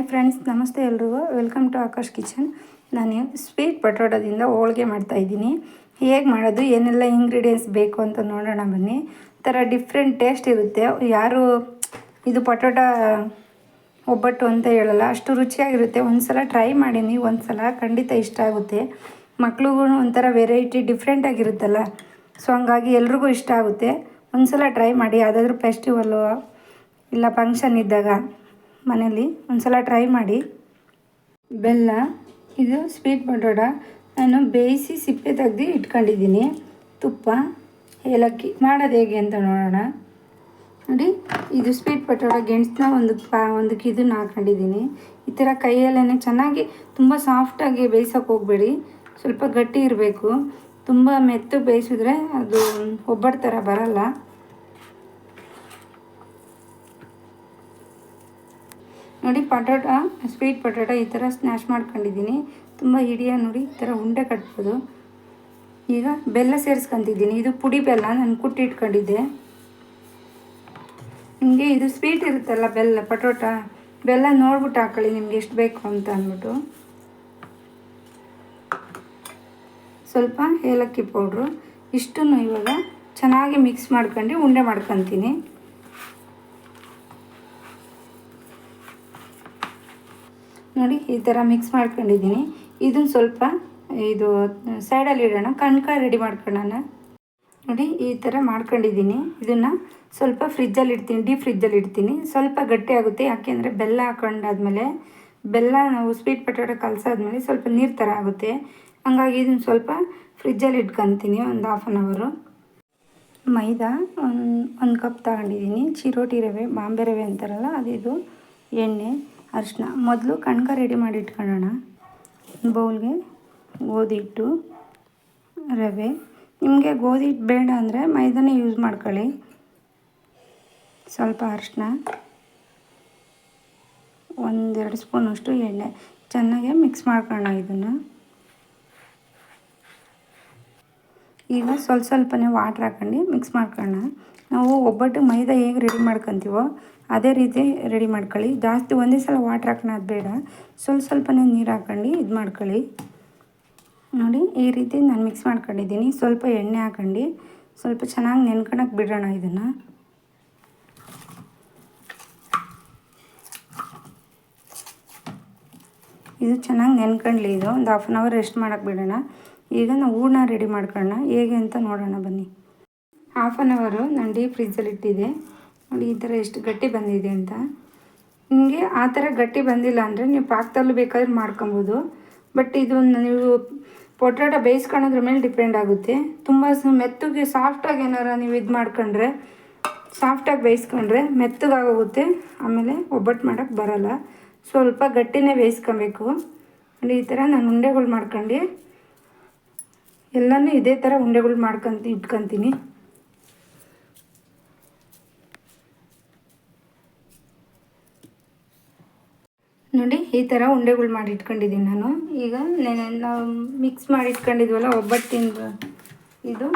Hi friends, ನಮಸ್ತೆ ಎಲ್ರಿಗೂ. Welcome to Akash kitchen. ನಾನು ಸ್ವೀಟ್ ಪಟೋಟದಿಂದ ಹೋಳಿಗೆ ಮಾಡ್ತಾಯಿದ್ದೀನಿ ಹೇಗೆ ಮಾಡೋದು, ಏನೆಲ್ಲ ಇಂಗ್ರೀಡಿಯೆಂಟ್ಸ್ ಬೇಕು ಅಂತ ನೋಡೋಣ ಬನ್ನಿ. ಥರ ಡಿಫ್ರೆಂಟ್ ಟೇಸ್ಟ್ ಇರುತ್ತೆ. ಯಾರು ಇದು ಪಟೋಟ ಒಬ್ಬಟ್ಟು ಅಂತ ಹೇಳಲ್ಲ, ಅಷ್ಟು ರುಚಿಯಾಗಿರುತ್ತೆ. ಒಂದು ಸಲ ಟ್ರೈ ಮಾಡಿ ನೀವು ಒಂದು ಸಲ ಖಂಡಿತ ಇಷ್ಟ ಆಗುತ್ತೆ. ಮಕ್ಳಿಗೂ ಒಂಥರ ವೆರೈಟಿ ಡಿಫ್ರೆಂಟಾಗಿರುತ್ತಲ್ಲ ಸೊ ಹಂಗಾಗಿ ಎಲ್ರಿಗೂ ಇಷ್ಟ ಆಗುತ್ತೆ. ಒಂದು ಸಲ ಟ್ರೈ ಮಾಡಿ, ಯಾವುದಾದ್ರೂ ಫೆಸ್ಟಿವಲ್ಲು ಇಲ್ಲ ಫಂಕ್ಷನ್ ಇದ್ದಾಗ. ಮನೇಲಿ ಒಂದು ಸಲ ಟ್ರೈ ಮಾಡಿ. ಬೆಲ್ಲ, ಇದು ಸ್ವೀಟ್ ಪಟೋಟ ನಾನು ಬೇಯಿಸಿ ಸಿಪ್ಪೆ ತೆಗ್ದು ಇಟ್ಕೊಂಡಿದ್ದೀನಿ. ತುಪ್ಪ, ಏಲಕ್ಕಿ, ಮಾಡೋದು ಹೇಗೆ ಅಂತ ನೋಡೋಣ. ನೋಡಿ, ಇದು ಸ್ವೀಟ್ ಪಟೋಟ ಗೆಣಸನ್ನ ಒಂದು ಪಾ ಒಂದು ಕಿದನ್ನು ಹಾಕೊಂಡಿದ್ದೀನಿ. ಈ ಥರ ಕೈಯಲ್ಲೇ ಚೆನ್ನಾಗಿ ತುಂಬ ಸಾಫ್ಟಾಗಿ ಬೇಯಿಸೋಕೆ ಹೋಗಬೇಡಿ. ಸ್ವಲ್ಪ ಗಟ್ಟಿ ಇರಬೇಕು. ತುಂಬ ಮೆತ್ತು ಬೇಯಿಸಿದ್ರೆ ಅದು ಒಬ್ಬಟ್ಟು ಥರ ಬರಲ್ಲ. ನೋಡಿ ಪಟೋಟ ಸ್ವೀಟ್ ಪಟೋಟ ಈ ಥರ ಸ್ನ್ಯಾಶ್ ಮಾಡ್ಕೊಂಡಿದ್ದೀನಿ. ತುಂಬ ಹಿಡಿಯ ನೋಡಿ, ಈ ಥರ ಉಂಡೆ ಕಟ್ಬೋದು. ಈಗ ಬೆಲ್ಲ ಸೇರಿಸ್ಕೊತಿದ್ದೀನಿ. ಇದು ಪುಡಿ ಬೆಲ್ಲ, ನಾನು ಕುಟ್ಟಿ ಇಟ್ಕೊಂಡಿದ್ದೆ ನಿಮಗೆ ಇದು ಸ್ವೀಟ್ ಇರುತ್ತಲ್ಲ ಬೆಲ್ಲ, ಪಟೋಟ, ಬೆಲ್ಲ ನೋಡ್ಬಿಟ್ಟು ಹಾಕೊಳ್ಳಿ, ನಿಮ್ಗೆ ಎಷ್ಟು ಬೇಕು ಅಂತ ಅಂದ್ಬಿಟ್ಟು. ಸ್ವಲ್ಪ ಏಲಕ್ಕಿ ಪೌಡ್ರು. ಇಷ್ಟನ್ನು ಇವಾಗ ಚೆನ್ನಾಗಿ ಮಿಕ್ಸ್ ಮಾಡ್ಕೊಂಡು ಉಂಡೆ ಮಾಡ್ಕೊತೀನಿ. ನೋಡಿ, ಈ ಥರ ಮಿಕ್ಸ್ ಮಾಡ್ಕೊಂಡಿದ್ದೀನಿ. ಇದನ್ನು ಸ್ವಲ್ಪ ಇದು ಸೈಡಲ್ಲಿ ಇಡೋಣ. ಕಣ್ಕ ರೆಡಿ ಮಾಡ್ಕೊಳ್ಳೋಣ. ನೋಡಿ, ಈ ಥರ ಮಾಡ್ಕೊಂಡಿದ್ದೀನಿ. ಇದನ್ನು ಸ್ವಲ್ಪ ಫ್ರಿಜ್ಜಲ್ಲಿ ಇಡ್ತೀನಿ ಡೀಪ್ ಫ್ರಿಜ್ಜಲ್ಲಿ ಇಡ್ತೀನಿ. ಸ್ವಲ್ಪ ಗಟ್ಟಿ ಆಗುತ್ತೆ. ಯಾಕೆಂದರೆ ಬೆಲ್ಲ ಹಾಕೊಂಡಾದ್ಮೇಲೆ, ಬೆಲ್ಲ ನಾವು ಸ್ವೀಟ್ ಪಟೋಟ ಕಲಸಾದ್ಮೇಲೆ ಸ್ವಲ್ಪ ನೀರು ಥರ ಆಗುತ್ತೆ. ಹಂಗಾಗಿ ಇದನ್ನು ಸ್ವಲ್ಪ ಫ್ರಿಜ್ಜಲ್ಲಿ ಇಟ್ಕೊತೀನಿ ಒಂದು ಹಾಫ್ ಆನ್ ಅವರು ಮೈದಾ ಒಂದು ಒಂದು ಕಪ್ ತಗೊಂಡಿದ್ದೀನಿ. ಚಿರೋಟಿ ರವೆ ಬಾಂಬೆ ರವೆ ಅಂತಾರಲ್ಲ, ಅದಿದು ಎಣ್ಣೆ. ಅರಿಶಿನ. ಮೊದಲು ಕಣ್ಕ ರೆಡಿ ಮಾಡಿ ಇಟ್ಕೊಳ್ಳೋಣ. ಬೌಲ್ಗೆ ಗೋಧಿ ಹಿಟ್ಟು ರವೆ. ನಿಮಗೆ ಗೋಧಿ ಹಿಟ್ಟು ಬೇಡ ಅಂದರೆ ಮೈದಾನೇ ಯೂಸ್ ಮಾಡ್ಕೊಳ್ಳಿ. ಸ್ವಲ್ಪ ಅರಿಶಿನ. ಒಂದೆರಡು ಸ್ಪೂನಷ್ಟು ಎಣ್ಣೆ. ಚೆನ್ನಾಗೆ ಮಿಕ್ಸ್ ಮಾಡ್ಕೊಳ್ಳೋಣ ಇದನ್ನು. ಈಗ ಸ್ವಲ್ಪ ಸ್ವಲ್ಪನೇ ವಾಟ್ರ್ ಹಾಕೊಂಡು ಮಿಕ್ಸ್ ಮಾಡ್ಕೊಳ್ಳೋಣ. ನಾವು ಒಬ್ಬಟ್ಟು ಮೈದಾ ಹೇಗೆ ರೆಡಿ ಮಾಡ್ಕೊತೀವೋ ಅದೇ ರೀತಿ ರೆಡಿ ಮಾಡ್ಕೊಳ್ಳಿ. ಜಾಸ್ತಿ ಒಂದೇ ಸಲ ವಾಟ್ರ್ ಹಾಕೋಣದು ಬೇಡ. ಸ್ವಲ್ಪ ಸ್ವಲ್ಪನೇ ನೀರು ಹಾಕೊಂಡು ಇದು ಮಾಡ್ಕೊಳ್ಳಿ. ನೋಡಿ, ಈ ರೀತಿ ನಾನು ಮಿಕ್ಸ್ ಮಾಡ್ಕೊಂಡಿದ್ದೀನಿ. ಸ್ವಲ್ಪ ಎಣ್ಣೆ ಹಾಕೊಂಡು ಸ್ವಲ್ಪ ಚೆನ್ನಾಗಿ ನೆನ್ಕೊಳಕ್ಕೆ ಬಿಡೋಣ ಇದನ್ನು. ಇದು ಚೆನ್ನಾಗಿ ನೆನ್ಕೊಂಡ್ಲಿ ಇದು. ಒಂದು ಹಾಫ್ ಆನ್ ಅವರ್ ರೆಸ್ಟ್ ಮಾಡೋಕ್ಕೆ ಬಿಡೋಣ. ಈಗ ನಾವು ಹೂರ್ಣ ರೆಡಿ ಮಾಡ್ಕೊಳ್ಳೋಣ. ಹೇಗೆ ಅಂತ ನೋಡೋಣ ಬನ್ನಿ. ಹಾಫ್ ಆನ್ ಅವರು ನಾನು ಡೀಪ್ ಫ್ರಿಜ್ಜಲ್ಲಿ ಇಟ್ಟಿದ್ದೆ. ನೋಡಿ, ಈ ಥರ ಎಷ್ಟು ಗಟ್ಟಿ ಬಂದಿದೆ ಅಂತ. ನಿಮಗೆ ಆ ಥರ ಗಟ್ಟಿ ಬಂದಿಲ್ಲ ಅಂದರೆ ನೀವು ಪಾಕದಲ್ಲೂ ಬೇಕಾದ್ರೆ ಮಾಡ್ಕೊಬೋದು. ಬಟ್ ಇದು ನೀವು ಪೊಟ್ಯಾಟೊ ಬೇಯಿಸ್ಕೊಳೋದ್ರ ಮೇಲೆ ಡಿಪೆಂಡ್ ಆಗುತ್ತೆ. ತುಂಬ ಮೆತ್ತಗೆ ಸಾಫ್ಟಾಗಿ ಏನಾರ ನೀವು ಇದು ಮಾಡ್ಕೊಂಡ್ರೆ ಸಾಫ್ಟಾಗಿ ಬೇಯಿಸ್ಕೊಂಡ್ರೆ ಮೆತ್ತಗಾಗೋಗುತ್ತೆ. ಆಮೇಲೆ ಒಬ್ಬಟ್ಟು ಮಾಡೋಕ್ಕೆ ಬರೋಲ್ಲ. ಸ್ವಲ್ಪ ಗಟ್ಟಿನೇ ಬೇಯಿಸ್ಕೊಬೇಕು. ಈ ಥರ ನಾನು ಉಂಡೆಗಳು ಮಾಡ್ಕೊಂಡು ಎಲ್ಲನೂ ಇದೇ ಥರ ಉಂಡೆಗಳು ಮಾಡ್ಕೊಂತ, ಇಟ್ಕೊತೀನಿ. ನೋಡಿ, ಈ ಥರ ಉಂಡೆಗಳು ಮಾಡಿ ಇಟ್ಕೊಂಡಿದ್ದೀನಿ ನಾನು. ಈಗ ನೆನೆ, ನಾವು ಮಿಕ್ಸ್ ಮಾಡಿ ಇಟ್ಕೊಂಡಿದ್ವಲ್ಲ, ಒಬ್ಬಟ್ಟಿನ ಇದು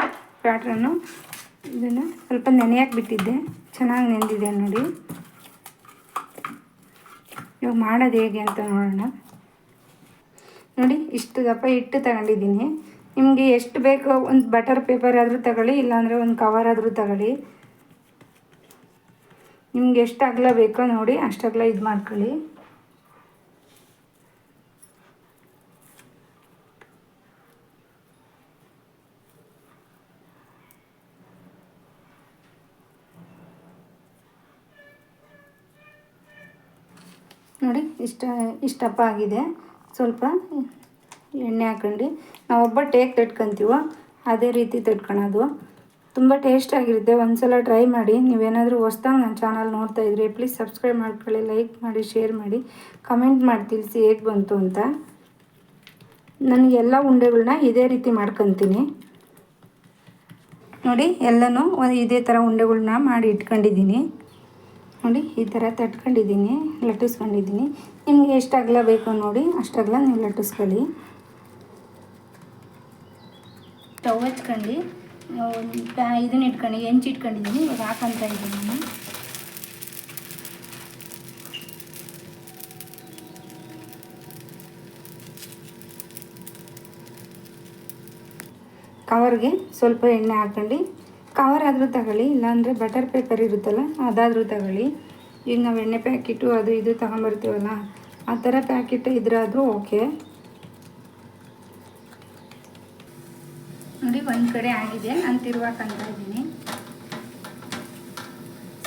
ಪ್ಯಾಟ್ರನ್ನು ಇದನ್ನು ಸ್ವಲ್ಪ ನೆನೆಯಕ್ಕೆ ಬಿಟ್ಟಿದ್ದೆ. ಚೆನ್ನಾಗಿ ನೆಂದಿದೆ ನೋಡಿ. ಇವಾಗ ಮಾಡೋದು ಹೇಗೆ ಅಂತ ನೋಡೋಣ. ನೋಡಿ, ಇಷ್ಟು ದಪ್ಪ ಹಿಟ್ಟು ತಗೊಂಡಿದ್ದೀನಿ. ನಿಮಗೆ ಎಷ್ಟು ಬೇಕೋ ಒಂದು ಬಟರ್ ಪೇಪರ್ ಆದರೂ ತಗೊಳ್ಳಿ, ಇಲ್ಲಾಂದರೆ ಒಂದು ಕವರ್ ಆದರೂ ತಗೊಳ್ಳಿ. ನಿಮ್ಗೆ ಎಷ್ಟು ಅಗಲ ಬೇಕೋ ನೋಡಿ, ಅಷ್ಟು ಅಗಲ ಇದು ಮಾಡ್ಕೊಳ್ಳಿ. ನೋಡಿ, ಇಷ್ಟ, ಇಷ್ಟಪ್ಪ ಆಗಿದೆ. ಸ್ವಲ್ಪ ಎಣ್ಣೆ ಹಾಕೊಂಡು ನಾವು ಒಬ್ಬಟ್ಟು ಹೇಗೆ ತಟ್ಕೊತೀವೋ ಅದೇ ರೀತಿ ತಟ್ಕೊಳೋದು ತುಂಬ ಟೇಸ್ಟಾಗಿರುತ್ತೆ ಒಂದು ಸಲ ಟ್ರೈ ಮಾಡಿ, ನೀವೇನಾದರೂ ಹೊಸ್ದಾಗಿ ನನ್ನ ಚಾನಲ್ ನೋಡ್ತಾ ಇದ್ರೆ ಪ್ಲೀಸ್ ಸಬ್ಸ್ಕ್ರೈಬ್ ಮಾಡ್ಕೊಳ್ಳಿ ಲೈಕ್ ಮಾಡಿ ಶೇರ್ ಮಾಡಿ ಕಮೆಂಟ್ ಮಾಡಿ, ತಿಳಿಸಿ ಹೇಗೆ ಬಂತು ಅಂತ. ನನಗೆ ಎಲ್ಲ ಉಂಡೆಗಳನ್ನ ಇದೇ ರೀತಿ ಮಾಡ್ಕೊತೀನಿ. ನೋಡಿ, ಎಲ್ಲನೂ ಇದೇ ಥರ ಉಂಡೆಗಳನ್ನ ಮಾಡಿ ಇಟ್ಕೊಂಡಿದ್ದೀನಿ. ನೋಡಿ, ಈ ಥರ ತಟ್ಕೊಂಡಿದ್ದೀನಿ, ಲಟ್ಟಿಸ್ಕೊಂಡಿದ್ದೀನಿ. ನಿಮಗೆ ಎಷ್ಟು ಅಗಲ ಬೇಕು ನೋಡಿ ಅಷ್ಟಾಗಲ ನೀವು ಲಟ್ಟಿಸ್ಕೊಳ್ಳಿ. ಸ್ಟವ್ ಹಚ್ಕೊಂಡು ಇದನ್ನ ಇಟ್ಕೊಂಡು, ಹೆಂಚು ಇಟ್ಕೊಂಡಿದ್ದೀನಿ ಇವಾಗ ಹಾಕೊಂತ ಇದ್ದೀನಿ. ನಾನು ಕವರ್ಗೆ ಸ್ವಲ್ಪ ಎಣ್ಣೆ ಹಾಕ್ಕೊಂಡು ಕವರ್ ಆದರೂ ತಗೊಳ್ಳಿ, ಇಲ್ಲಾಂದರೆ ಬಟರ್ ಪೇಪರ್ ಇರುತ್ತಲ್ಲ, ಅದಾದರೂ ತಗೊಳ್ಳಿ. ಈಗ ನಾವು ಎಣ್ಣೆ ಪ್ಯಾಕೆಟು ಅದು ಇದು ತಗೊಂಬರ್ತೀವಲ್ಲ, ಆ ಥರ ಪ್ಯಾಕೆಟ್ ಇದ್ರಾದರೂ ಓಕೆ. ನೋಡಿ, ಒಂದು ಕಡೆ ಆಗಿದೆ ನಾನು ತಿರುವಾಕಂತ ಇದ್ದೀನಿ.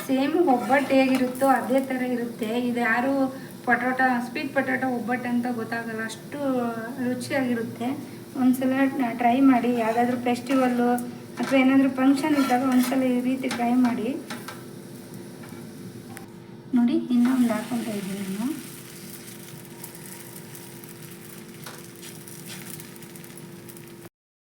ಸೇಮ್ ಒಬ್ಬಟ್ಟು ಹೇಗಿರುತ್ತೋ ಅದೇ ಥರ ಇರುತ್ತೆ. ಇದು ಯಾರು ಪಟೋಟ ಸ್ವೀಟ್ ಪಟೋಟ ಒಬ್ಬಟ್ಟು ಅಂತ ಗೊತ್ತಾಗಲ್ಲ, ಅಷ್ಟು ರುಚಿಯಾಗಿರುತ್ತೆ. ಒಂದ್ಸಲ ಟ್ರೈ ಮಾಡಿ, ಯಾವುದಾದ್ರೂ ಫೆಸ್ಟಿವಲ್ಲು ಅಥವಾ ಏನಾದರೂ ಫಂಕ್ಷನ್ ಇದ್ದಾಗ ಒಂದ್ಸಲ ಈ ರೀತಿ ಟ್ರೈ ಮಾಡಿ. ನೋಡಿ, ಇನ್ನೊಂದು ಹಾಕ್ಕೊತಾ ಇದ್ದೀನಿ ನಾನು.